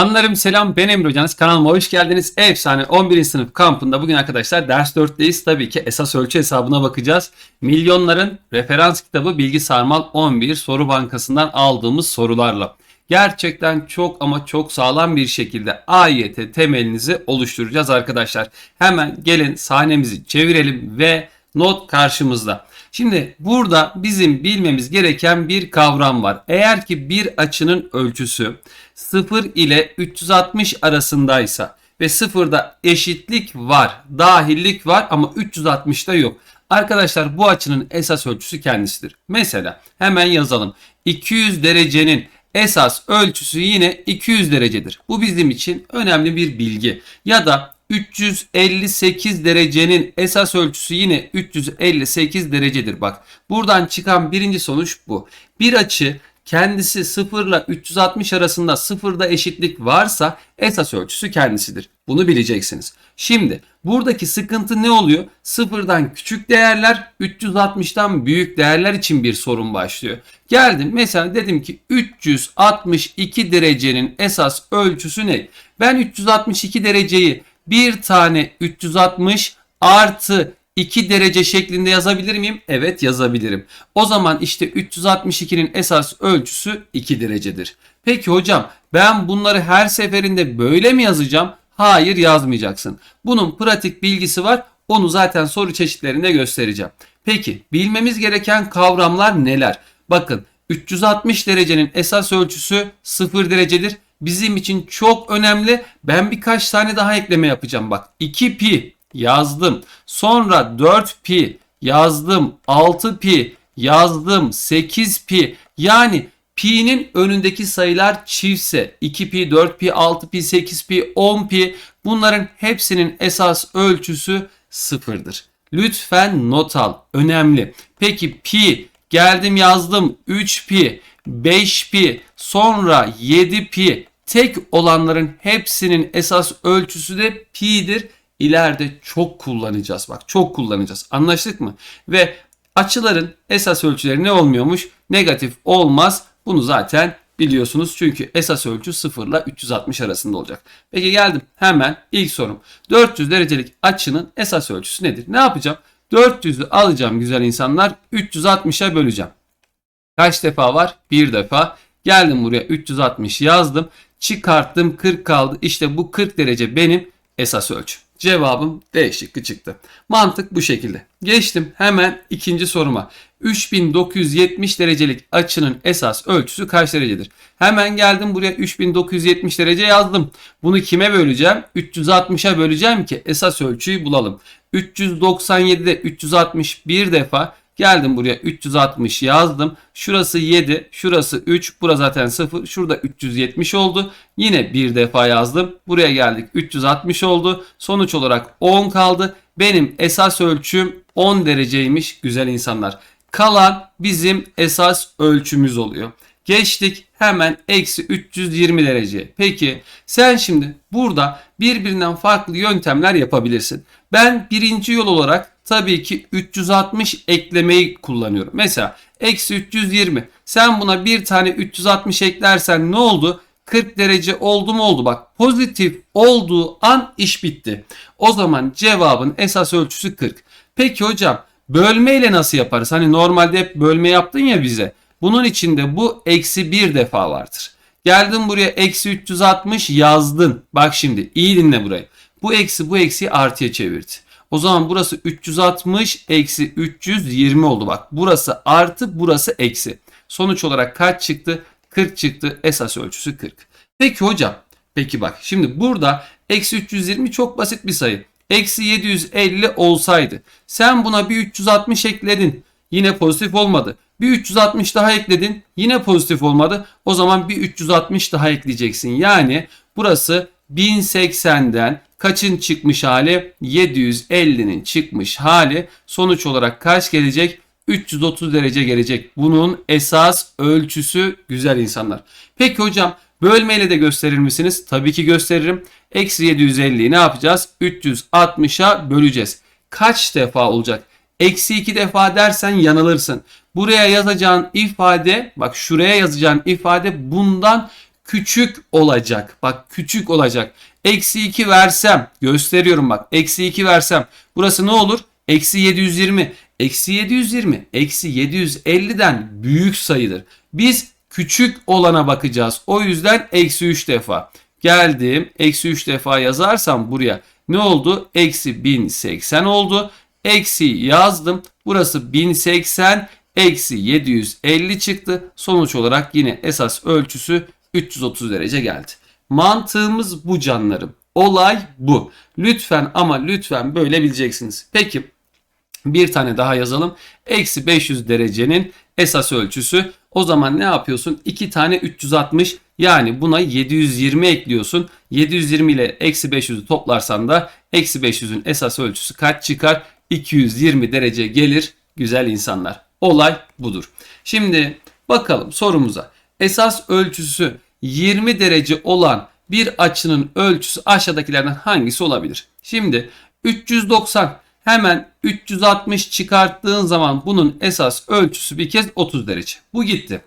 Canlarım selam ben Emre Hocanız kanalıma hoş geldiniz. Efsane 11. sınıf kampında bugün arkadaşlar ders 4'teyiz. Tabii ki esas ölçü hesabına bakacağız. Milyonların referans kitabı Bilgi Sarmal 11 soru bankasından aldığımız sorularla. Gerçekten çok ama çok sağlam bir şekilde AYT temelinizi oluşturacağız arkadaşlar. Hemen gelin sahnemizi çevirelim ve not karşımızda. Şimdi burada bizim bilmemiz gereken bir kavram var. Eğer ki bir açının ölçüsü 0 ile 360 arasındaysa ve sıfırda eşitlik var, dahillik var ama 360'da yok. Arkadaşlar bu açının esas ölçüsü kendisidir. Mesela hemen yazalım. 200 derecenin esas ölçüsü yine 200 derecedir. Bu bizim için önemli bir bilgi. Ya da 358 derecenin esas ölçüsü yine 358 derecedir. Bak buradan çıkan birinci sonuç bu. Bir açı kendisi 0 ile 360 arasında sıfırda eşitlik varsa esas ölçüsü kendisidir. Bunu bileceksiniz. Şimdi buradaki sıkıntı ne oluyor? Sıfırdan küçük değerler 360'tan büyük değerler için bir sorun başlıyor. Geldim mesela dedim ki 362 derecenin esas ölçüsü ne? Ben 362 dereceyi bir tane 360 artı 2 derece şeklinde yazabilir miyim? Evet yazabilirim. O zaman işte 362'nin esas ölçüsü 2 derecedir. Peki hocam ben bunları her seferinde böyle mi yazacağım? Hayır yazmayacaksın. Bunun pratik bilgisi var. Onu zaten soru çeşitlerinde göstereceğim. Peki bilmemiz gereken kavramlar neler? Bakın 360 derecenin esas ölçüsü 0 derecedir. Bizim için çok önemli. Ben birkaç tane daha ekleme yapacağım. Bak 2 pi yazdım. Sonra 4 pi yazdım. 6 pi yazdım. 8 pi yani pi'nin önündeki sayılar çiftse 2 pi, 4 pi, 6 pi, 8 pi, 10 pi bunların hepsinin esas ölçüsü sıfırdır. Lütfen not al. Önemli. Peki pi geldim yazdım 3 pi, 5 pi, sonra 7 pi tek olanların hepsinin esas ölçüsü de pi'dir ileride çok kullanacağız. Bak çok kullanacağız. Anlaştık mı? Ve açıların esas ölçüleri ne olmuyormuş? Negatif olmaz. Bunu zaten biliyorsunuz. Çünkü esas ölçü 0 ile 360 arasında olacak. Peki geldim hemen ilk sorum. 400 derecelik açının esas ölçüsü nedir? Ne yapacağım? 400'ü alacağım güzel insanlar. 360'a böleceğim. Kaç defa var? Bir defa. Geldim buraya 360 yazdım. Çıkarttım 40 kaldı. İşte bu 40 derece benim esas ölçüm. Cevabım D şıkkı çıktı. Mantık bu şekilde. Geçtim hemen ikinci soruma. 3970 derecelik açının esas ölçüsü kaç derecedir? Hemen geldim buraya 3970 derece yazdım. Bunu kime böleceğim? 360'a böleceğim ki esas ölçüyü bulalım. 397'de 361 defa Geldim buraya 360 yazdım. Şurası 7, şurası 3, burası zaten 0. Şurada 370 oldu. Yine bir defa yazdım. Buraya geldik 360 oldu. Sonuç olarak 10 kaldı. Benim esas ölçüm 10 dereceymiş güzel insanlar. Kalan bizim esas ölçümüz oluyor. Geçtik hemen eksi 320 derece. Peki sen şimdi burada birbirinden farklı yöntemler yapabilirsin. Ben birinci yol olarak tabii ki 360 eklemeyi kullanıyorum. Mesela eksi 320 sen buna bir tane 360 eklersen ne oldu? 40 derece oldu mu oldu bak pozitif olduğu an iş bitti. O zaman cevabın esas ölçüsü 40. Peki hocam bölme ile nasıl yaparız? Hani normalde hep bölme yaptın ya bize. Bunun içinde bu eksi bir defa vardır. Geldin buraya eksi 360 yazdın. Bak şimdi iyi dinle burayı. Bu eksi bu eksi artıya çevirdi. O zaman burası 360 eksi 320 oldu bak. Burası artı burası eksi. Sonuç olarak kaç çıktı? 40 çıktı. Esas ölçüsü 40. Peki hocam. Peki bak şimdi burada eksi 320 çok basit bir sayı. Eksi 750 olsaydı. Sen buna bir 360 ekledin. Yine pozitif olmadı. Bir 360 daha ekledin. Yine pozitif olmadı. O zaman bir 360 daha ekleyeceksin. Yani burası 1080'den kaçın çıkmış hali? 750'nin çıkmış hali. Sonuç olarak kaç gelecek? 330 derece gelecek. Bunun esas ölçüsü güzel insanlar. Peki hocam bölmeyle de gösterir misiniz? Tabii ki gösteririm. Eksi 750'yi ne yapacağız? 360'a böleceğiz. Kaç defa olacak? Eksi 2 defa dersen yanılırsın. Buraya yazacağın ifade bak şuraya yazacağın ifade bundan küçük olacak. Bak küçük olacak. Eksi 2 versem gösteriyorum bak. Eksi 2 versem burası ne olur? Eksi 720. Eksi 720 eksi 750'den büyük sayıdır. Biz küçük olana bakacağız. O yüzden eksi 3 defa. Geldim. Eksi 3 defa yazarsam buraya ne oldu? Eksi 1080 oldu. Eksi yazdım. Burası 1080 eksi 750 çıktı. Sonuç olarak yine esas ölçüsü 330 derece geldi. Mantığımız bu canlarım. Olay bu. Lütfen ama lütfen böyle bileceksiniz. Peki bir tane daha yazalım. Eksi 500 derecenin esas ölçüsü. O zaman ne yapıyorsun? 2 tane 360 yani buna 720 ekliyorsun. 720 ile eksi 500'ü toplarsan da eksi 500'ün esas ölçüsü kaç çıkar? 220 derece gelir güzel insanlar. Olay budur. Şimdi bakalım sorumuza. Esas ölçüsü 20 derece olan bir açının ölçüsü aşağıdakilerden hangisi olabilir? Şimdi 390 hemen 360 çıkarttığın zaman bunun esas ölçüsü bir kez 30 derece. Bu gitti.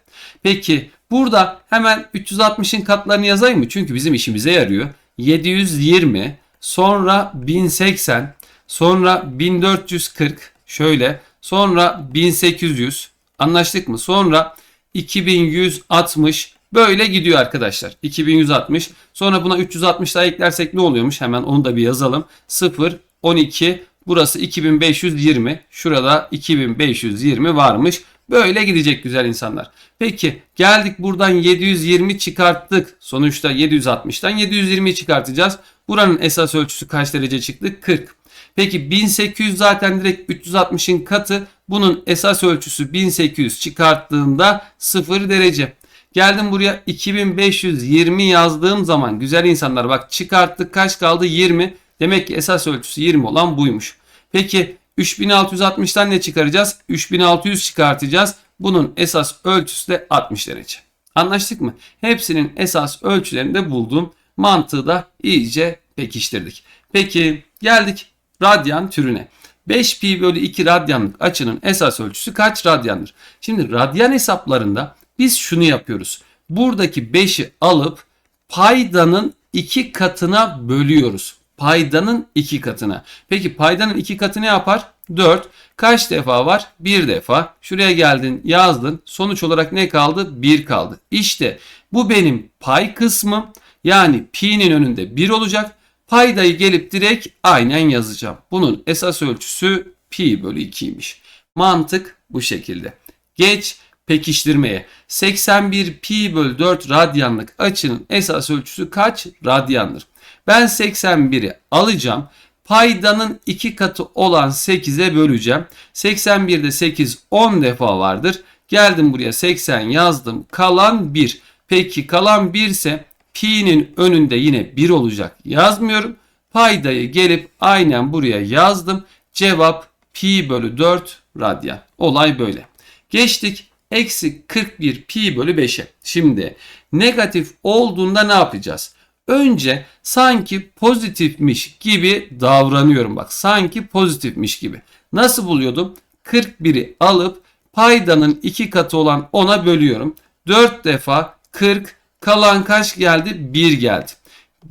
Peki burada hemen 360'ın katlarını yazayım mı? Çünkü bizim işimize yarıyor. 720 sonra 1080 sonra 1440 şöyle sonra 1800 anlaştık mı? Sonra 2160 böyle gidiyor arkadaşlar. 2160 sonra buna 360 daha eklersek ne oluyormuş? Hemen onu da bir yazalım. 0 12 burası 2520 şurada 2520 varmış. Böyle gidecek güzel insanlar. Peki geldik buradan 720 çıkarttık. Sonuçta 760'tan 720 çıkartacağız. Buranın esas ölçüsü kaç derece çıktı? 40. Peki 1800 zaten direkt 360'ın katı. Bunun esas ölçüsü 1800 çıkarttığında 0 derece. Geldim buraya 2520 yazdığım zaman güzel insanlar bak çıkarttık kaç kaldı 20. Demek ki esas ölçüsü 20 olan buymuş. Peki 3660'tan ne çıkaracağız? 3600 çıkartacağız. Bunun esas ölçüsü de 60 derece. Anlaştık mı? Hepsinin esas ölçülerini de buldum. Mantığı da iyice pekiştirdik. Peki geldik radyan türüne. 5 pi bölü 2 radyanlık açının esas ölçüsü kaç radyandır? Şimdi radyan hesaplarında biz şunu yapıyoruz. Buradaki 5'i alıp paydanın 2 katına bölüyoruz. Paydanın 2 katına. Peki paydanın 2 katı ne yapar? 4. Kaç defa var? 1 defa. Şuraya geldin yazdın. Sonuç olarak ne kaldı? 1 kaldı. İşte bu benim pay kısmım. Yani pi'nin önünde 1 olacak. Paydayı gelip direkt aynen yazacağım. Bunun esas ölçüsü pi bölü 2'ymiş. Mantık bu şekilde. Geç pekiştirmeye. 81 pi bölü 4 radyanlık açının esas ölçüsü kaç radyandır? Ben 81'i alacağım. Paydanın 2 katı olan 8'e böleceğim. 81'de 8 10 defa vardır. Geldim buraya 80 yazdım. Kalan 1. Peki kalan 1 ise pi'nin önünde yine 1 olacak. Yazmıyorum. Paydayı gelip aynen buraya yazdım. Cevap pi bölü 4 radyan. Olay böyle. Geçtik eksi 41 pi bölü 5'e. Şimdi negatif olduğunda ne yapacağız? Önce sanki pozitifmiş gibi davranıyorum bak. Sanki pozitifmiş gibi. Nasıl buluyordum? 41'i alıp paydanın 2 katı olan 10'a bölüyorum. 4 defa 40 kalan kaç geldi? 1 geldi.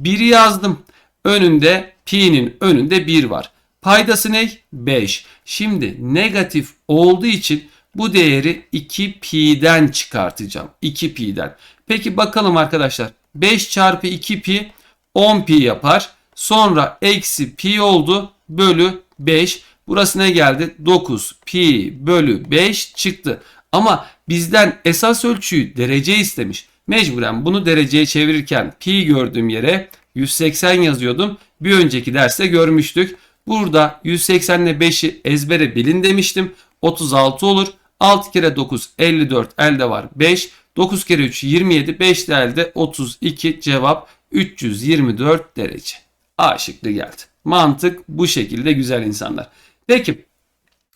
1'i yazdım. Önünde pi'nin önünde 1 var. Paydası ne? 5. Şimdi negatif olduğu için bu değeri 2 pi'den çıkartacağım. 2 pi'den. Peki bakalım arkadaşlar. 5 çarpı 2 pi 10 pi yapar. Sonra eksi pi oldu bölü 5. Burası ne geldi? 9 pi bölü 5 çıktı. Ama bizden esas ölçüyü derece istemiş. Mecburen bunu dereceye çevirirken pi gördüğüm yere 180 yazıyordum. Bir önceki derste görmüştük. Burada 180 ile 5'i ezbere bilin demiştim. 36 olur. 6 kere 9 54 elde var 5. 9 kere 3 27 5 de elde 32 cevap 324 derece. A şıkkı geldi. Mantık bu şekilde güzel insanlar. Peki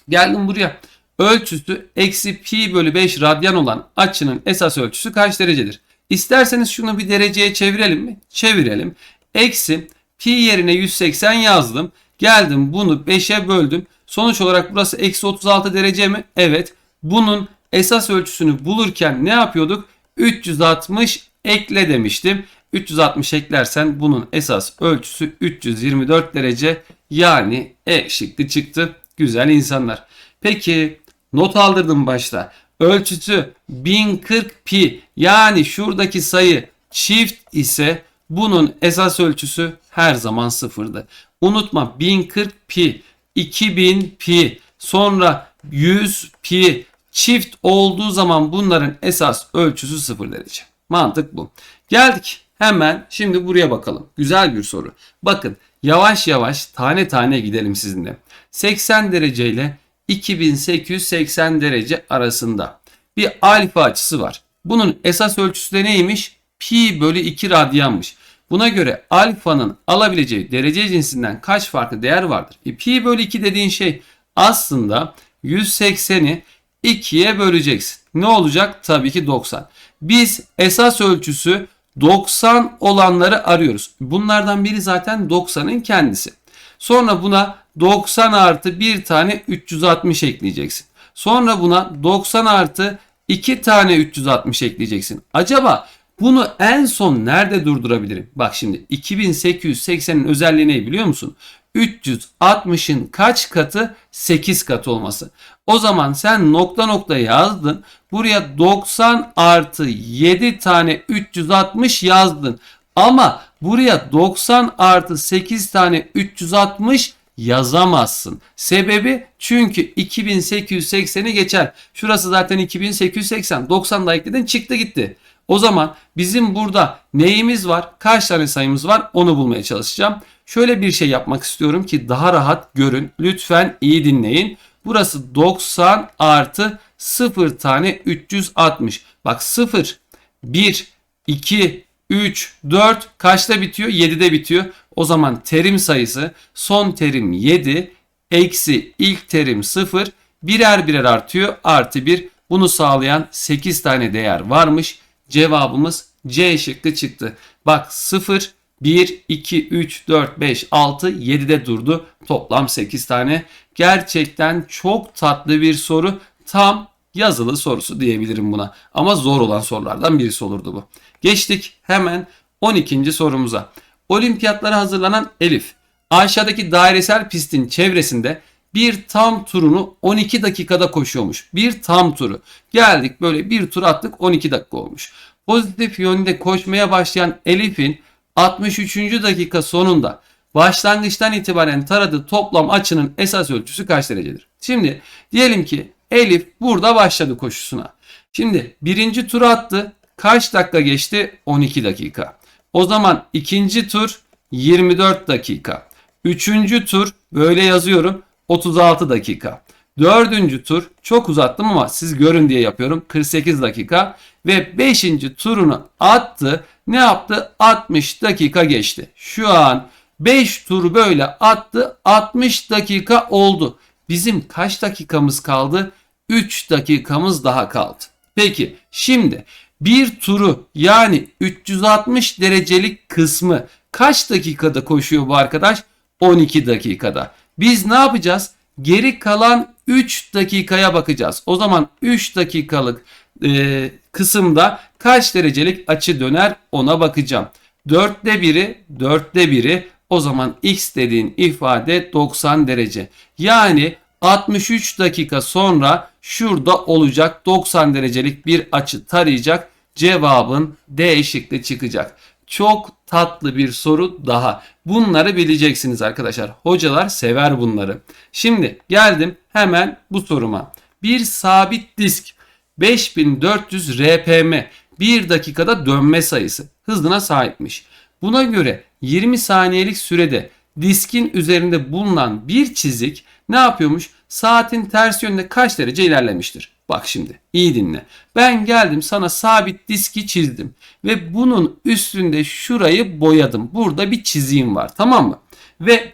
geldim buraya. Ölçüsü eksi pi bölü 5 radyan olan açının esas ölçüsü kaç derecedir? İsterseniz şunu bir dereceye çevirelim mi? Çevirelim. Eksi pi yerine 180 yazdım. Geldim bunu 5'e böldüm. Sonuç olarak burası eksi 36 derece mi? Evet. Bunun esas ölçüsünü bulurken ne yapıyorduk? 360 ekle demiştim. 360 eklersen bunun esas ölçüsü 324 derece yani E şıkkı çıktı. Güzel insanlar. Peki not aldırdım başta. Ölçüsü 1040 pi yani şuradaki sayı çift ise bunun esas ölçüsü her zaman sıfırdı. Unutma 1040 pi, 2000 pi, sonra 100 pi çift olduğu zaman bunların esas ölçüsü sıfır derece. Mantık bu. Geldik hemen şimdi buraya bakalım. Güzel bir soru. Bakın yavaş yavaş tane tane gidelim sizinle. 80 derece ile 2880 derece arasında bir alfa açısı var. Bunun esas ölçüsü de neymiş? Pi bölü 2 radyanmış. Buna göre alfanın alabileceği derece cinsinden kaç farklı değer vardır? E, pi bölü 2 dediğin şey aslında 180'i 2'ye böleceksin. Ne olacak? Tabii ki 90. Biz esas ölçüsü 90 olanları arıyoruz. Bunlardan biri zaten 90'ın kendisi. Sonra buna 90 artı bir tane 360 ekleyeceksin. Sonra buna 90 artı 2 tane 360 ekleyeceksin. Acaba bunu en son nerede durdurabilirim? Bak şimdi 2880'in özelliği ne biliyor musun? 360'ın kaç katı? 8 katı olması. O zaman sen nokta nokta yazdın. Buraya 90 artı 7 tane 360 yazdın. Ama buraya 90 artı 8 tane 360 yazamazsın. Sebebi çünkü 2880'i geçer. Şurası zaten 2880. 90 da ekledin çıktı gitti. O zaman bizim burada neyimiz var? Kaç tane sayımız var? Onu bulmaya çalışacağım. Şöyle bir şey yapmak istiyorum ki daha rahat görün. Lütfen iyi dinleyin. Burası 90 artı 0 tane 360. Bak 0, 1, 2, 3, 4 kaçta bitiyor? 7'de bitiyor. O zaman terim sayısı son terim 7 eksi ilk terim 0 birer birer artıyor artı 1 bunu sağlayan 8 tane değer varmış. Cevabımız C şıkkı çıktı. Bak 0, 1, 2, 3, 4, 5, 6, 7'de durdu. Toplam 8 tane. Gerçekten çok tatlı bir soru. Tam yazılı sorusu diyebilirim buna. Ama zor olan sorulardan birisi olurdu bu. Geçtik hemen 12. sorumuza. Olimpiyatlara hazırlanan Elif aşağıdaki dairesel pistin çevresinde bir tam turunu 12 dakikada koşuyormuş. Bir tam turu. Geldik böyle bir tur attık 12 dakika olmuş. Pozitif yönde koşmaya başlayan Elif'in 63. dakika sonunda başlangıçtan itibaren taradığı toplam açının esas ölçüsü kaç derecedir? Şimdi diyelim ki Elif burada başladı koşusuna. Şimdi birinci turu attı. Kaç dakika geçti? 12 dakika. O zaman ikinci tur 24 dakika. Üçüncü tur böyle yazıyorum 36 dakika. Dördüncü tur çok uzattım ama siz görün diye yapıyorum 48 dakika. Ve beşinci turunu attı. Ne yaptı? 60 dakika geçti. Şu an 5 tur böyle attı 60 dakika oldu. Bizim kaç dakikamız kaldı? 3 dakikamız daha kaldı. Peki şimdi bir turu yani 360 derecelik kısmı kaç dakikada koşuyor bu arkadaş? 12 dakikada. Biz ne yapacağız? Geri kalan 3 dakikaya bakacağız. O zaman 3 dakikalık e, kısımda kaç derecelik açı döner ona bakacağım. 4'te biri 4'te biri o zaman x dediğin ifade 90 derece. Yani 63 dakika sonra şurada olacak 90 derecelik bir açı tarayacak. Cevabın D şıkkı çıkacak. Çok tatlı bir soru daha. Bunları bileceksiniz arkadaşlar. Hocalar sever bunları. Şimdi geldim hemen bu soruma. Bir sabit disk 5400 RPM 1 dakikada dönme sayısı hızına sahipmiş. Buna göre 20 saniyelik sürede diskin üzerinde bulunan bir çizik ne yapıyormuş? Saatin ters yönünde kaç derece ilerlemiştir? Bak şimdi iyi dinle. Ben geldim sana sabit diski çizdim ve bunun üstünde şurayı boyadım. Burada bir çizeyim var tamam mı? Ve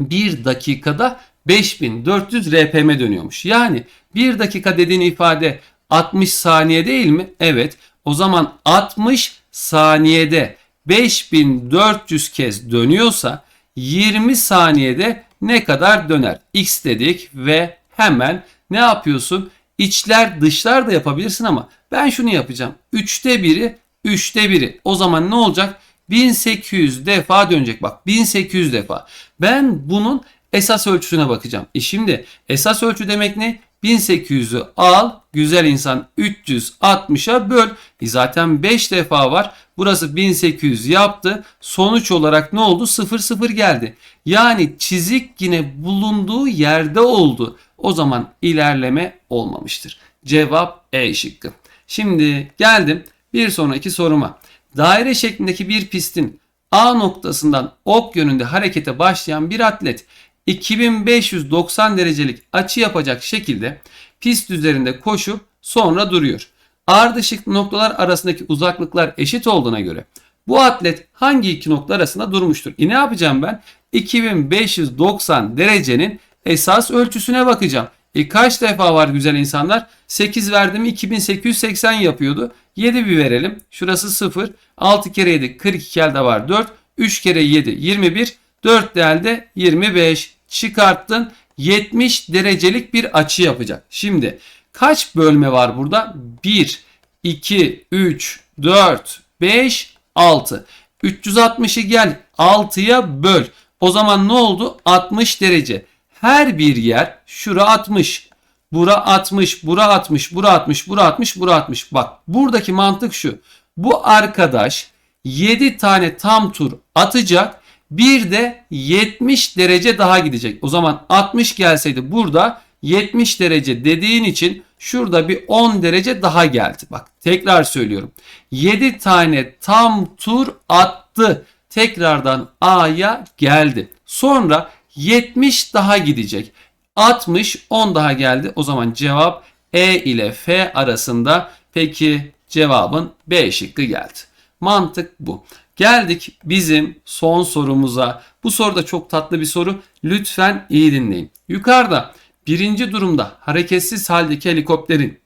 bir dakikada 5400 RPM dönüyormuş. Yani bir dakika dediğin ifade 60 saniye değil mi? Evet. O zaman 60 saniyede 5400 kez dönüyorsa 20 saniyede ne kadar döner? X dedik ve hemen ne yapıyorsun? İçler dışlar da yapabilirsin ama ben şunu yapacağım. Üçte biri Üçte biri. O zaman ne olacak? 1800 defa dönecek. Bak 1800 defa. Ben bunun esas ölçüsüne bakacağım. E şimdi esas ölçü demek ne? 1800'ü al güzel insan 360'a böl. E zaten 5 defa var. Burası 1800 yaptı. Sonuç olarak ne oldu? 0 0 geldi. Yani çizik yine bulunduğu yerde oldu. O zaman ilerleme olmamıştır. Cevap E şıkkı. Şimdi geldim bir sonraki soruma. Daire şeklindeki bir pistin A noktasından ok yönünde harekete başlayan bir atlet 2590 derecelik açı yapacak şekilde pist üzerinde koşup sonra duruyor. Ardışık noktalar arasındaki uzaklıklar eşit olduğuna göre bu atlet hangi iki nokta arasında durmuştur? E ne yapacağım ben? 2590 derecenin esas ölçüsüne bakacağım. E kaç defa var güzel insanlar? 8 verdim 2880 yapıyordu. 7 bir verelim. Şurası 0. 6 kere 7 42 elde var 4. 3 kere 7 21. 4 elde 25. Çıkarttın. 70 derecelik bir açı yapacak. Şimdi kaç bölme var burada? 1, 2, 3, 4, 5, 6. 360'ı gel 6'ya böl. O zaman ne oldu? 60 derece. Her bir yer şura 60. Bura 60, bura 60, bura 60, bura 60, bura 60. Bak buradaki mantık şu. Bu arkadaş 7 tane tam tur atacak. Bir de 70 derece daha gidecek. O zaman 60 gelseydi burada 70 derece dediğin için şurada bir 10 derece daha geldi. Bak tekrar söylüyorum. 7 tane tam tur attı. Tekrardan A'ya geldi. Sonra 70 daha gidecek. 60 10 daha geldi. O zaman cevap E ile F arasında. Peki cevabın B şıkkı geldi. Mantık bu. Geldik bizim son sorumuza. Bu soruda çok tatlı bir soru. Lütfen iyi dinleyin. Yukarıda birinci durumda hareketsiz haldeki helikopterin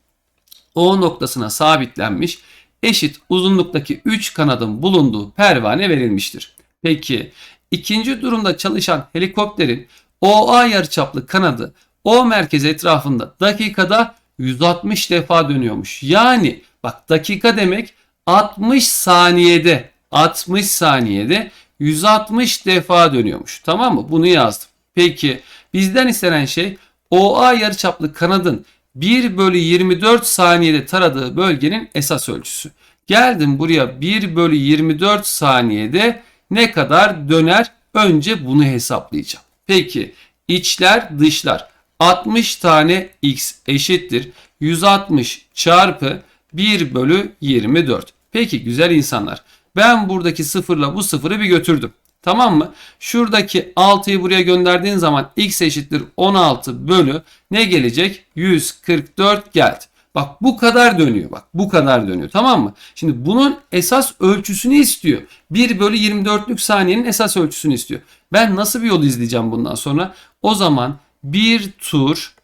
O noktasına sabitlenmiş eşit uzunluktaki 3 kanadın bulunduğu pervane verilmiştir. Peki ikinci durumda çalışan helikopterin OA yarıçaplı kanadı O merkez etrafında dakikada 160 defa dönüyormuş. Yani bak dakika demek 60 saniyede 60 saniyede 160 defa dönüyormuş. Tamam mı? Bunu yazdım. Peki bizden istenen şey OA yarıçaplı kanadın 1 bölü 24 saniyede taradığı bölgenin esas ölçüsü. Geldim buraya 1 bölü 24 saniyede ne kadar döner? Önce bunu hesaplayacağım. Peki içler dışlar 60 tane x eşittir 160 çarpı 1 bölü 24. Peki güzel insanlar ben buradaki sıfırla bu sıfırı bir götürdüm. Tamam mı? Şuradaki 6'yı buraya gönderdiğin zaman x eşittir 16 bölü ne gelecek? 144 geldi. Bak bu kadar dönüyor bak bu kadar dönüyor tamam mı? Şimdi bunun esas ölçüsünü istiyor. 1 bölü 24'lük saniyenin esas ölçüsünü istiyor. Ben nasıl bir yol izleyeceğim bundan sonra? O zaman bir tur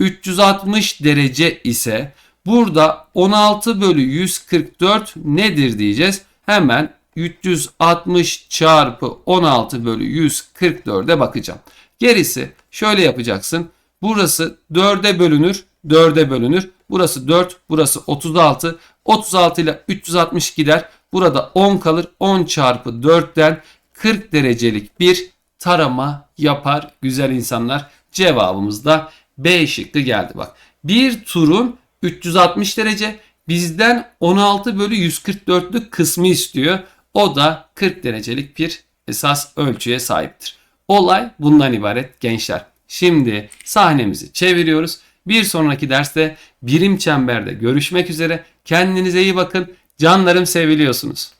360 derece ise burada 16 bölü 144 nedir diyeceğiz. Hemen 360 çarpı 16 bölü 144'e bakacağım. Gerisi şöyle yapacaksın. Burası 4'e bölünür, 4'e bölünür. Burası 4, burası 36. 36 ile 360 gider. Burada 10 kalır. 10 çarpı 4'ten 40 derecelik bir tarama yapar güzel insanlar. Cevabımız da B şıkkı geldi bak. Bir turun 360 derece bizden 16 bölü 144'lük kısmı istiyor. O da 40 derecelik bir esas ölçüye sahiptir. Olay bundan ibaret gençler. Şimdi sahnemizi çeviriyoruz. Bir sonraki derste birim çemberde görüşmek üzere. Kendinize iyi bakın. Canlarım seviliyorsunuz.